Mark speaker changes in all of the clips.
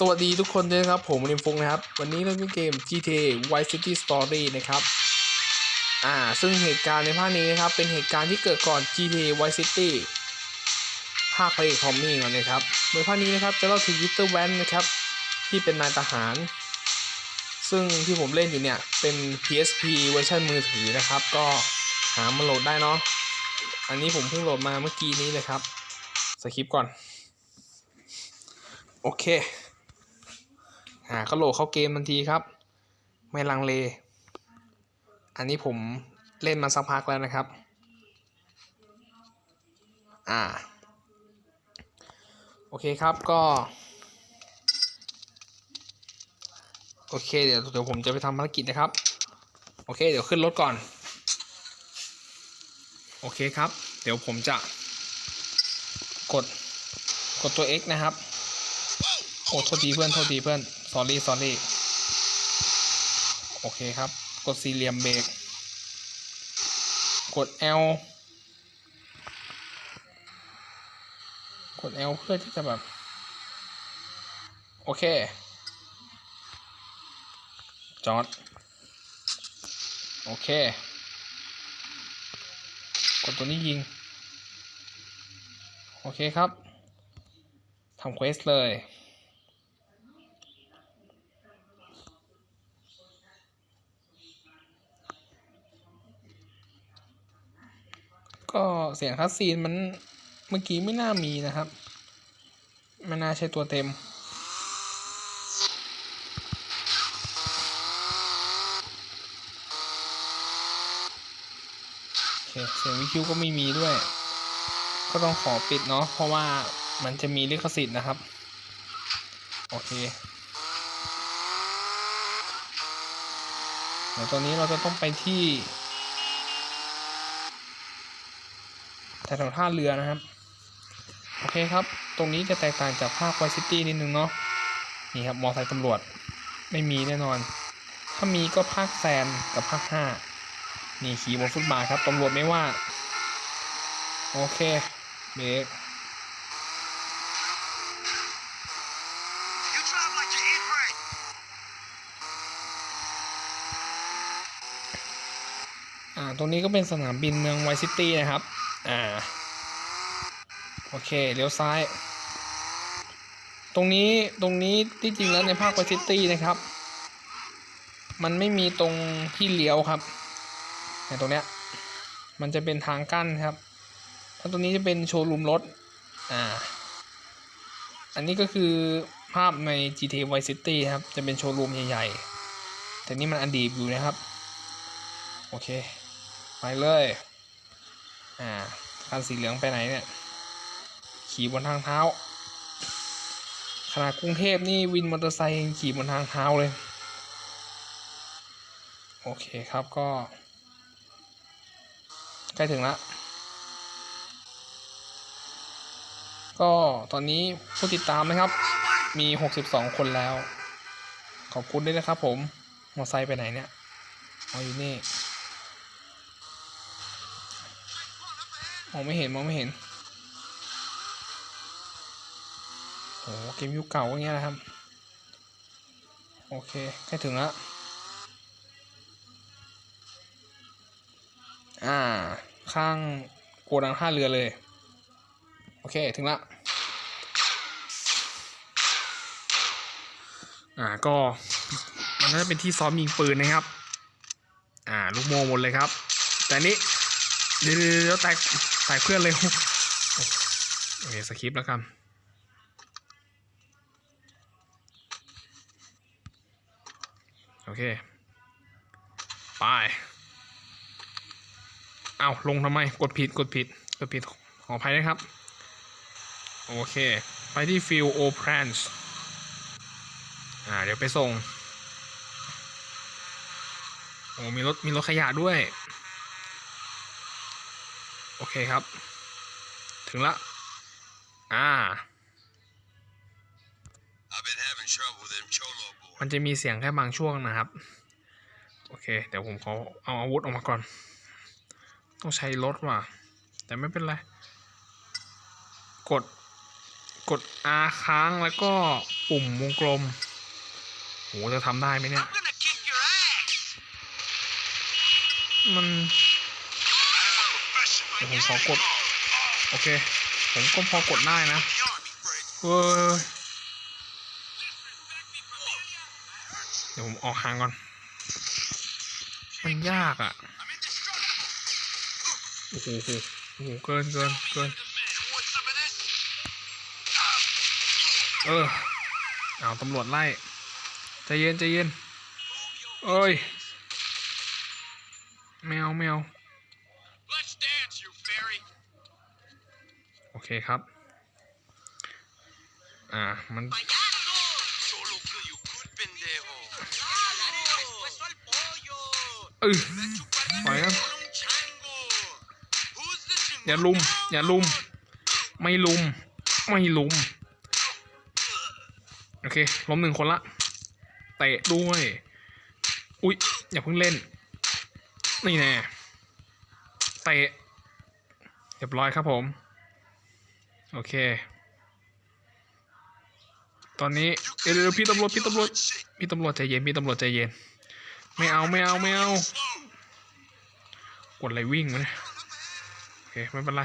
Speaker 1: สวัสดีทุกคนด้วยนะครับ ผมนิมฟงนะครับ วันนี้เราเล่นเกม GTA Vice City Story นะครับ อ่า ซึ่งเหตุการณ์ในภาคนี้นะครับ เป็นเหตุการณ์ที่เกิดก่อน GTA Vice City ภาคพระเอกทอมมี่ก่อนนะครับ โดยภาคนี้นะครับจะเล่าถึงวิกเตอร์แวนนะครับ ที่เป็นนายทหาร ซึ่งที่ผมเล่นอยู่เนี่ย เป็น PSP เวอร์ชันมือถือนะครับ ก็หามาโหลดได้เนาะ อันนี้ผมเพิ่งโหลดมาเมื่อกี้นี้เลยครับ สคริปต์ก่อน โอเค หาก็โหลดเข้าเกมทันทีครับ ไม่ลังเล อันนี้ผมเล่นมาสักพักแล้วนะครับ อ่า โอเคครับก็ โอเคเดี๋ยวเดี๋ยวผมจะไปทำภารกิจนะครับ โอเค เดี๋ยวขึ้นรถก่อน โอเคครับ เดี๋ยวผมจะกดกดตัว X นะครับ โอ้โทษทีเพื่อน โทษทีเพื่อน sorry sorry โอเคครับ กดสี่เหลี่ยมเบรกกด L กด L เพื่อที่จะแบบ โอเค จอด โอเค กดตัวนี้ยิง โอเคครับทำเควสเลย ก็เสียงคัสซีนมันเมื่อกี้ไม่น่ามีนะครับไม่น่าใช่ตัวเต็ม โอเค เสียงวิคิวก็ไม่มีด้วย ก็ต้องขอปิดเนาะเพราะว่ามันจะมีลิขสิทธิ์นะครับ โอเคเดี๋ยวตอนนี้เราจะต้องไปที่ แถวๆท่าเรือนะครับ โอเคครับ ตรงนี้จะแตกต่างจากภาคไวซิตี้นิดนึงเนาะ นี่ครับ มอไซค์ตำรวจ ไม่มีแน่นอน ถ้ามีก็ภาคแซนกับภาคห้านี่ขี่บนฟุตบาทครับ ตำรวจไม่ว่า โอเค เบรก
Speaker 2: You drive like you eat right.
Speaker 1: อ่าตรงนี้ก็เป็นสนามบินเมืองไวซิตี้นะครับ อ่า โอเค เลี้ยวซ้าย ตรงนี้ตรงนี้ที่จริงแล้วในภาคไวซิตี้นะครับ มันไม่มีตรงที่เลี้ยวครับในตรงเนี้ย มันจะเป็นทางกั้นครับ ถ้าตรงนี้จะเป็นโชว์รูมรถ อ่า อันนี้ก็คือภาพใน GTA Vice City ครับ จะเป็นโชว์รูมใหญ่ ๆ แต่นี่มันอดีตอยู่นะครับ โอเค ไปเลย อ่าคันสีเหลืองไปไหนเนี่ย ขี่บนทางเท้า ขนาดกรุงเทพนี่วินมอเตอร์ไซค์ขี่บนทางเท้าเลย โอเคครับก็ ใกล้ถึงละ ก็ตอนนี้ผู้ติดตามนะครับ มี 62 คนแล้ว ขอบคุณด้วยนะครับผม มอเตอร์ไซค์ไปไหนเนี่ยออยู่นี่ องไม่เห็นมองไม่เห็นโอ้เกมยุคเก่าอย่างเงี้ยนะครับ โอเคใกล้ถึงแล้วอ่า ข้างโกดังท่าเรือเลย โอเคถึงละอ่าก็มันน่าจะเป็นที่ซ้อมยิงปืนนะครับ อ่า ลูกโม่หมดเลยครับ แต่นี้เดี๋ยวเดี๋ยวเดี๋ยวแตก แตกเพื่อนเลยโอเคสคริปต์แล้วกันโอเค ไป เอาลงทำไม กดผิด กดผิด กดผิด ขออภัยนะครับ โอเค ไปที่ฟิลโอพนส์อ่า เดี๋ยวไปส่ง โอ้มีรถ มีรถขยะด้วย โอเคครับ ถึงละ อ่า
Speaker 2: I've been having trouble with them cholo boys.
Speaker 1: มันจะมีเสียงแค่บางช่วงนะครับ โอเค เดี๋ยวผมขอเอาอาวุธออกมาก่อน ต้องใช้รถว่ะ แต่ไม่เป็นไร กด กด R ค้างแล้วก็ปุ่มวงกลม โห จะทำได้ไหมเนี่ย
Speaker 2: I'm gonna kick your ass.
Speaker 1: มัน เดี๋ยวผมขอกด โอเค ผมก็พอกดได้นะเว้ยเดี๋ยวผมออกห่างก่อน มันยากอะ โอ้โหโอ้โหโโหเกินเกินเกินเออเอาตำรวจไล่ใจเย็นใจเย็นเอ้ยแมวแมว เคครับ อ่า มัน เออปล่อยครับ อย่าลุม อย่าลุม ไม่ลุม ไม่ลุม โอเค ล้มหนึ่งคนละ เตะด้วย อุ๊ย อย่าเพิ่งเล่น นี่แน่ เตะ เรียบร้อยครับผม โอเค ตอนนี้เดี๋ยวพี่ตำรวจพี่ตำรวจพี่ตำรวจใจเย็นพี่ตำรวจใจเย็น ไม่เอาไม่เอาไม่เอา กดอะไรวิ่งวะเนี่ยโอเคไม่เป็นไร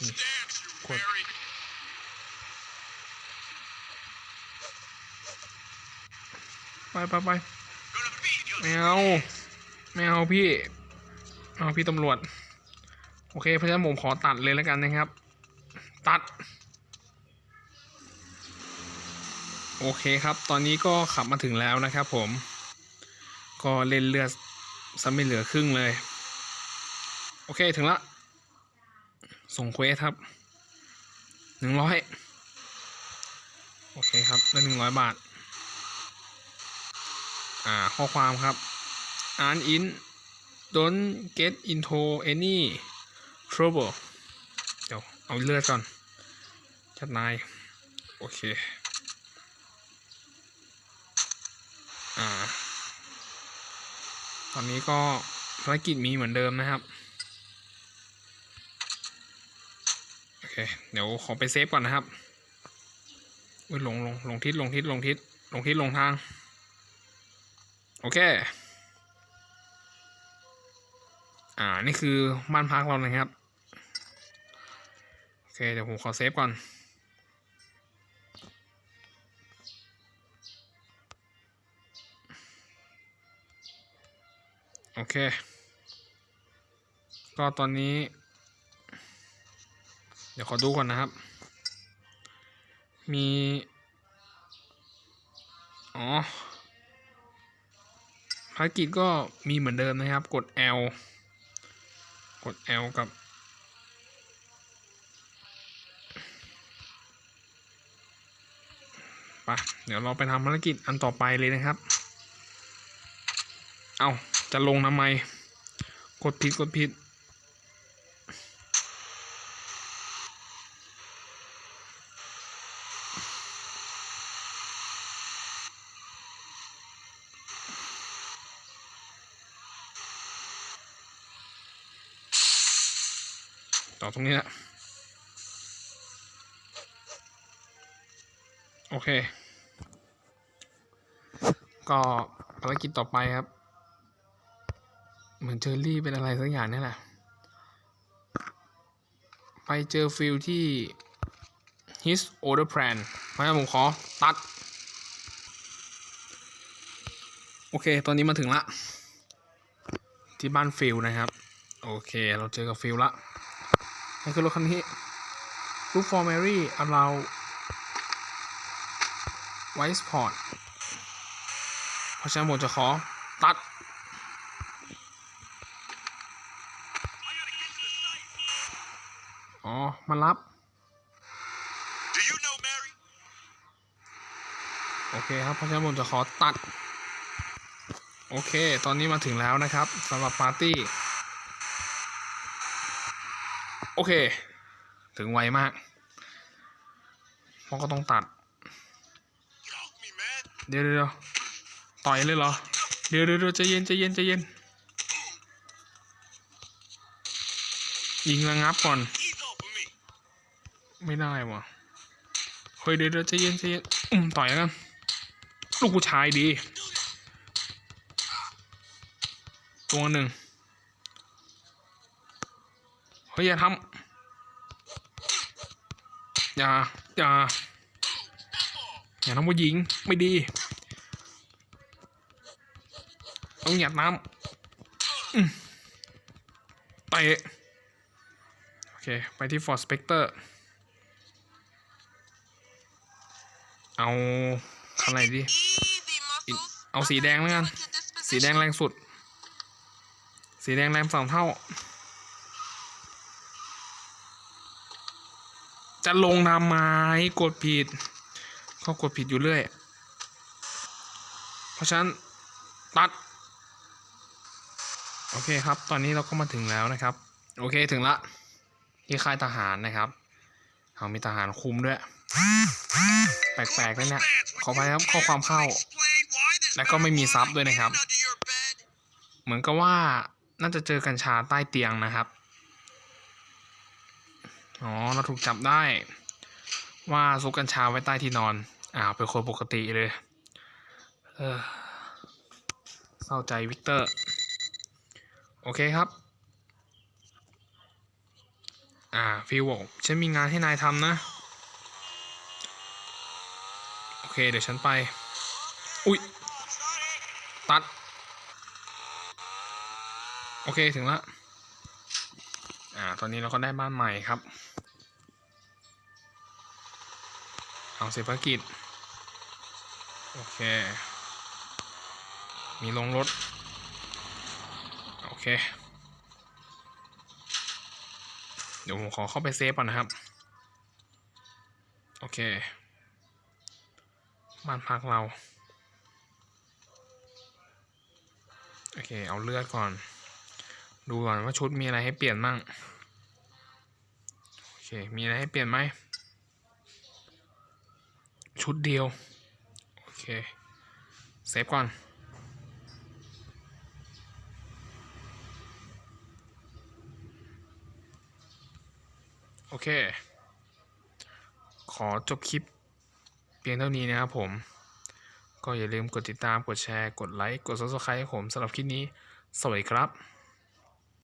Speaker 2: Let's dance, you
Speaker 1: Quick.
Speaker 2: fairy.
Speaker 1: ไปไปไปไม่เอาไม่เอาพี่ เอาพี่ตำรวจ โอเคเพราะฉะนั้นผมขอตัดเลยแล้วกันนะครับ ตัด โอเคครับ ตอนนี้ก็ขับมาถึงแล้วนะครับผม ก็เล่นเลือดซะไม่เหลือครึ่งเลย โอเคถึงละ ส่งเควสครับหนึ่งร้อยโอเคครับได้หนึ่งร้อยบาท อ่าข้อความครับ อ่าน in don't get into any trouble เดี๋ยวเอาเลือดก่อน จัดนาย โอเค อ่า ตอนนี้ก็ภารกิจมีเหมือนเดิมนะครับ โอเค เดี๋ยวขอไปเซฟก่อนนะครับอุ้ยลงลงลงทิศลงทิศลงทิศลงทิศลงทาง โอเค อ่า นี่คือบ้านพักเรานะครับ เคเดี๋ยวผมขอเซฟก่อนโอเค ก็ตอนนี้ เดี๋ยวขอดูก่อนนะครับ มี อ๋อภารกิจก็มีเหมือนเดิมนะครับ กด L กด L กับ ปเดี๋ยวเราไปทำภารกิจอันต่อไปเลยนะครับ เอาจะลงทำไม กดผิดกดผิด ต่อตรงนี้แหละโอเค ก็ภารกิจต่อไปครับ เหมือนเจอรี่เป็นอะไรสักอย่างนี่แหละ ไปเจอฟิลที่ his order plan เพราะฉะนั้นผมขอตัด โอเค ตอนนี้มาถึงละ ที่บ้านฟิลนะครับ โอเค เราเจอกับฟิลละนี่คือรถคันนี้ Look for Mary allow White Sport เพราะฉะนั้นผมจะขอตัด อ๋อ มารับ
Speaker 2: Do you know Mary?
Speaker 1: โอเคครับ เพราะฉะนั้นผมจะขอตัด โอเค ตอนนี้มาถึงแล้วนะครับสำหรับปาร์ตี้ โอเค ถึงไวมากเพราะก็ต้องตัด
Speaker 2: Get off me, man.
Speaker 1: เดี๋ยวเดี๋ยวเดี๋ยว ต่อยเลยเหรอ เดี๋ยวเดี๋ยวเดี๋ยวใจเย็นใจเย็นใจเย็น ยิงระงับก่อน ไม่ได้วะเฮ้ยเดี๋ยวเดี๋ยวใจเย็นใจเย็นอืมต่อยกัน ลูกผู้ชายดี ตัวหนึ่ง เฮ้ยอย่าทำอย่าอย่าอย่าทำผู้หญิงไม่ดี ต้องหยัดน้ำอืมเตะโอเค ไปที่ Ford Spectre เอาคันไหนดี เอาสีแดงแล้วกัน สีแดงแรงสุด สีแดงแรงสองเท่า จะลงทำไมกดผิดเขากดผิดอยู่เรื่อย เพราะฉะนั้น ตัด โอเคครับ ตอนนี้เราก็มาถึงแล้วนะครับ โอเคถึงละที่ค่ายทหารนะครับเอามีทหารคุมด้วย แปลกๆเลยเนี่ย ขอไปครับข้อความเข้า และก็ไม่มีซับด้วยนะครับ เหมือนกับว่าน่าจะเจอกัญชาใต้เตียงนะครับ อ๋อ เราถูกจับได้ ว่าซุกกัญชาไว้ใต้ที่นอน อ้าวเป็นคนปกติเลย เออเศร้าใจวิกเตอร์ โอเคครับอ่าฟิวบอกฉันมีงานให้นายทำนะ โอเค เดี๋ยวฉันไป อุ๊ยตัด โอเคถึงละอ่า ตอนนี้เราก็ได้บ้านใหม่ครับ เอาเสร็จภารกิจ โอเค มีลงรถ เคเดี๋ยวผมขอเข้าไปเซฟก่อนนะครับ โอเคบ้านพักเรา โอเค เอาเลือดก่อน ดูก่อนว่าชุดมีอะไรให้เปลี่ยนมั่งโอเค มีอะไรให้เปลี่ยนไหม ชุดเดียว โอเค เซฟก่อน เค ขอจบคลิปเพียงเท่านี้นะครับผม ก็อย่าลืมกดติดตาม กดแชร์ กดไลค์ กด subscribe ให้ผมสำหรับคลิปนี้ สวัสดีครับ